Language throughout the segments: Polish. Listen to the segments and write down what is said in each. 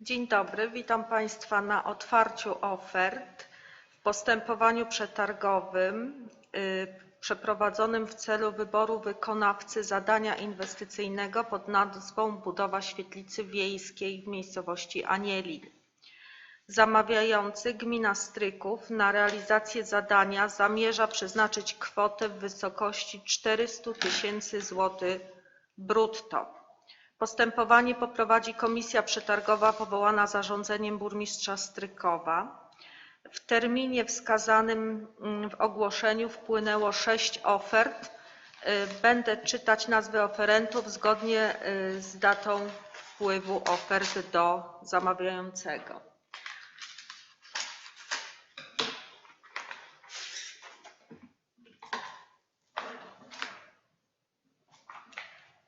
Dzień dobry, witam Państwa na otwarciu ofert w postępowaniu przetargowym y, przeprowadzonym w celu wyboru wykonawcy zadania inwestycyjnego pod nazwą budowa świetlicy wiejskiej w miejscowości Anieli. Zamawiający gmina Stryków na realizację zadania zamierza przeznaczyć kwotę w wysokości 400 tysięcy złotych brutto. Postępowanie poprowadzi komisja przetargowa powołana zarządzeniem burmistrza Strykowa. W terminie wskazanym mm, w ogłoszeniu wpłynęło sześć ofert. Y, Będę czytać nazwy oferentów zgodnie y, z datą wpływu ofert do zamawiającego.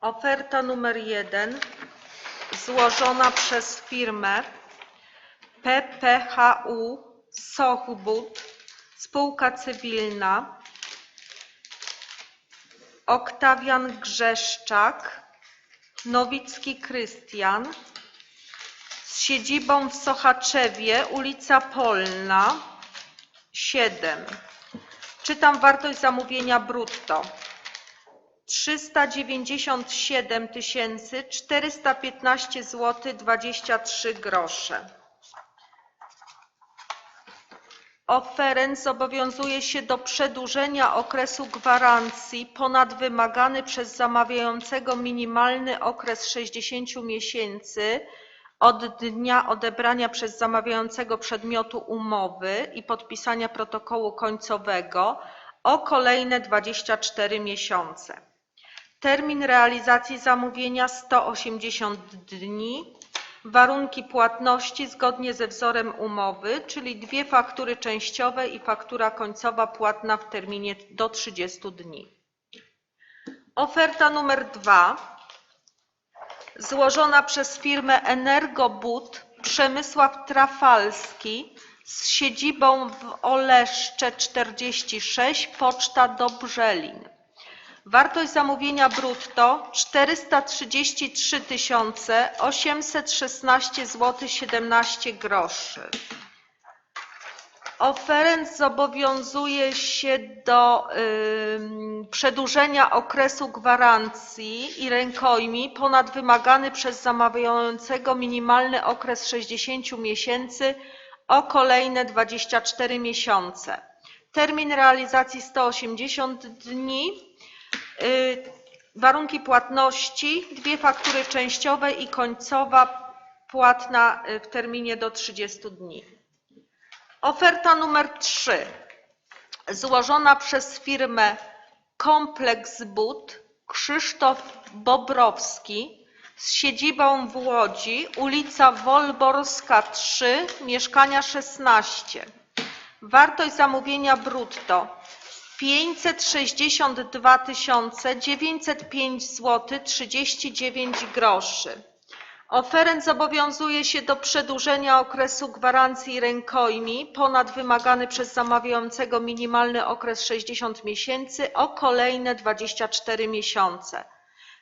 Oferta numer jeden złożona przez firmę PPHU Sochbud spółka cywilna Oktawian Grzeszczak Nowicki Krystian z siedzibą w Sochaczewie ulica Polna 7. Czytam wartość zamówienia brutto. 397 415 zł 23 grosze. Oferent zobowiązuje się do przedłużenia okresu gwarancji ponad wymagany przez zamawiającego minimalny okres 60 miesięcy od dnia odebrania przez zamawiającego przedmiotu umowy i podpisania protokołu końcowego o kolejne 24 miesiące. Termin realizacji zamówienia 180 dni. Warunki płatności zgodnie ze wzorem umowy, czyli dwie faktury częściowe i faktura końcowa płatna w terminie do 30 dni. Oferta numer dwa złożona przez firmę Energobud Przemysław Trafalski z siedzibą w Oleszcze 46 Poczta Dobrzelin. Wartość zamówienia brutto 433 816 zł 17 groszy. Oferent zobowiązuje się do ym, przedłużenia okresu gwarancji i rękojmi ponad wymagany przez zamawiającego minimalny okres 60 miesięcy o kolejne 24 miesiące. Termin realizacji 180 dni. Warunki płatności, dwie faktury częściowe i końcowa płatna y, w terminie do 30 dni. Oferta numer 3 złożona przez firmę Kompleks But Krzysztof Bobrowski z siedzibą w Łodzi, ulica Wolborska 3, mieszkania 16. Wartość zamówienia brutto 562 905 zł 39 groszy. Oferent zobowiązuje się do przedłużenia okresu gwarancji rękojmi ponad wymagany przez zamawiającego minimalny okres 60 miesięcy o kolejne 24 miesiące.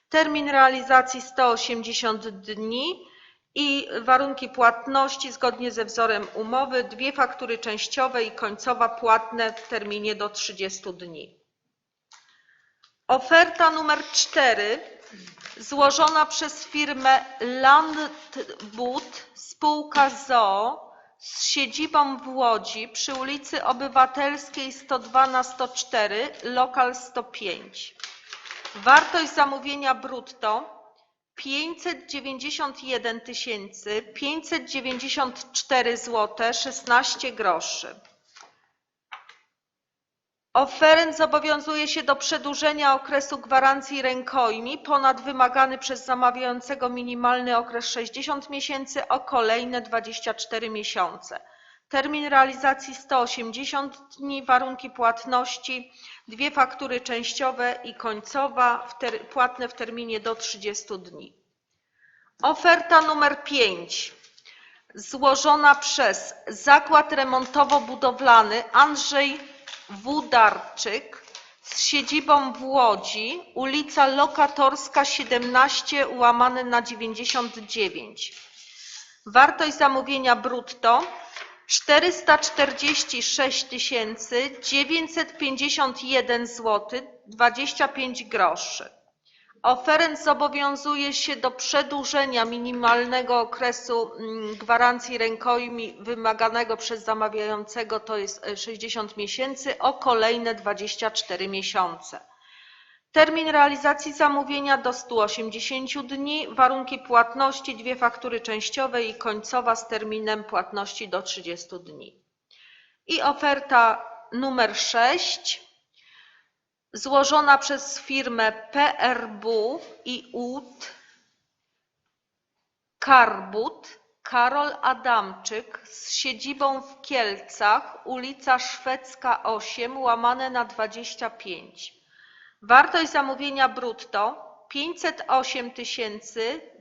Termin realizacji 180 dni i warunki płatności zgodnie ze wzorem umowy, dwie faktury częściowe i końcowa płatne w terminie do 30 dni. Oferta numer 4 złożona przez firmę Landbud spółka ZOO z siedzibą w Łodzi przy ulicy Obywatelskiej 102 na 104 lokal 105. Wartość zamówienia brutto 591 594 zł 16 groszy. Oferent zobowiązuje się do przedłużenia okresu gwarancji rękojmi ponad wymagany przez zamawiającego minimalny okres 60 miesięcy o kolejne 24 miesiące. Termin realizacji 180 dni, warunki płatności, dwie faktury częściowe i końcowa w ter- płatne w terminie do 30 dni. Oferta numer 5 złożona przez Zakład Remontowo-Budowlany Andrzej Wudarczyk z siedzibą w Łodzi, ulica Lokatorska 17 łamane na 99. Wartość zamówienia brutto 446 951 zł 25 groszy. Oferent zobowiązuje się do przedłużenia minimalnego okresu mm, gwarancji rękojmi wymaganego przez zamawiającego, to jest e, 60 miesięcy, o kolejne 24 miesiące. Termin realizacji zamówienia do 180 dni, warunki płatności, dwie faktury częściowe i końcowa z terminem płatności do 30 dni. I oferta numer 6 złożona przez firmę PRB i UD Karbut Karol Adamczyk z siedzibą w Kielcach, ulica Szwedzka 8, łamane na 25. Wartość zamówienia brutto 508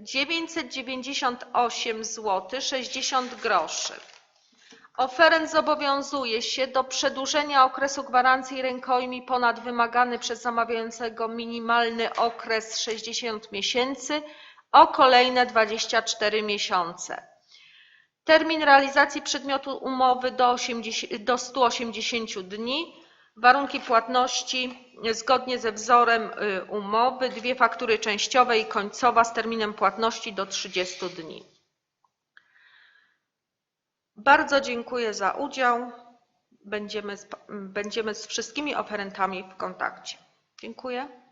998 zł 60 groszy. Oferent zobowiązuje się do przedłużenia okresu gwarancji rękojmi ponad wymagany przez zamawiającego minimalny okres 60 miesięcy o kolejne 24 miesiące. Termin realizacji przedmiotu umowy do, 80, do 180 dni. Warunki płatności zgodnie ze wzorem y, umowy, dwie faktury częściowe i końcowa z terminem płatności do 30 dni. Bardzo dziękuję za udział. Będziemy z, będziemy z wszystkimi oferentami w kontakcie. Dziękuję.